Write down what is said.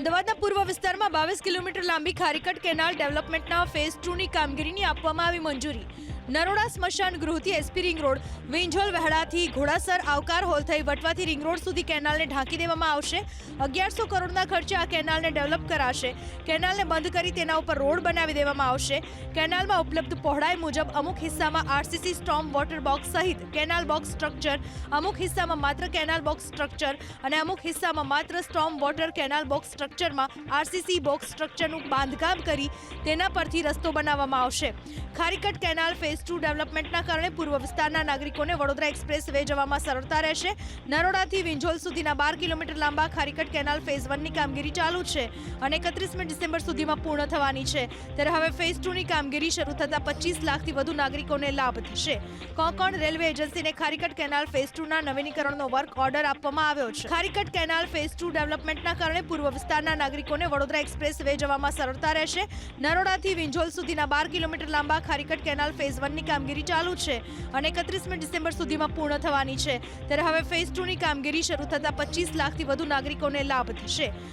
અમદાવાદના પૂર્વ વિસ્તારમાં બાવીસ કિલોમીટર લાંબી ખારીકટ કેનાલ ડેવલપમેન્ટના ફેઝ ટુની કામગીરીની આપવામાં આવી મંજૂરી. નરોડા સ્મશાન ગૃહથી એસપી રિંગ રોડ વિંઝોલ વહેડાથી ઘોડાસર આવકાર હોલ થઈ વટવાથી રિંગ રોડ સુધી કેનાલને ઢાંકી દેવામાં આવશે. અગિયારસો કરોડના ખર્ચે આ કેનાલને ડેવલપ કરાશે. કેનાલને બંધ કરી તેના ઉપર રોડ બનાવી દેવામાં આવશે. કેનાલમાં ઉપલબ્ધ પહોળાઈ મુજબ અમુક હિસ્સામાં આરસીસી સ્ટોમ વોટર બોક્સ સહિત કેનાલ બોક્સ સ્ટ્રક્ચર, અમુક હિસ્સામાં માત્ર કેનાલ બોક્સ સ્ટ્રક્ચર અને અમુક હિસ્સામાં માત્ર સ્ટોમ વોટર કેનાલ બોક્સ સ્ટ્રક્ચરમાં આરસીસી બોક્સ સ્ટ્રક્ચરનું બાંધકામ કરી તેના પરથી રસ્તો બનાવવામાં આવશે. ખારીકટ કેનાલ ફેઝ ટુ ડેવલપમેન્ટના કારણે પૂર્વ વિસ્તારના નાગરિકોને વડોદરા એક્સપ્રેસ વે જવામાં સરળતા રહેશે. નરોડાથી વિંજોલ સુધીના બાર કિલોમીટર લાંબા ખારીકટ કેનાલ ફેઝ વનની કામગીરી ચાલુ છે અને એકત્રીસમી ડિસેમ્બર સુધીમાં પૂર્ણ થવાની છે. ત્યારે હવે ફેઝ ટુની કામગીરી શરૂ થતાં પચીસ લાખથી વધુ નાગરિકોને લાભ થશે. કોંકણ રેલવે એજન્સીને ખારીકટ કેનાલ ફેઝ ટુના નવીનીકરણનો વર્ક ઓર્ડર આપવામાં આવ્યો છે. ખારીકટ કેનાલ ફેઝ ટુ ડેવલપમેન્ટના કારણે પૂર્વ વિસ્તારના નાગરિકોને વડોદરા એક્સપ્રેસ વે જવામાં સરળતા રહેશે. નરોડાથી વિંજોલ સુધીના બાર કિલોમીટર લાંબા ખારીકટ કેનાલ ફેઝ વનની કામગીરી ચાલુ છે અને એકત્રીસમી ડિસેમ્બર સુધીમાં પૂર્ણ થવાની છે. ત્યારે હવે ફેઝ ટુની કામગીરી શરૂ થતાં પચીસ લાખથી વધુ નાગરિકોને લાભ થશે.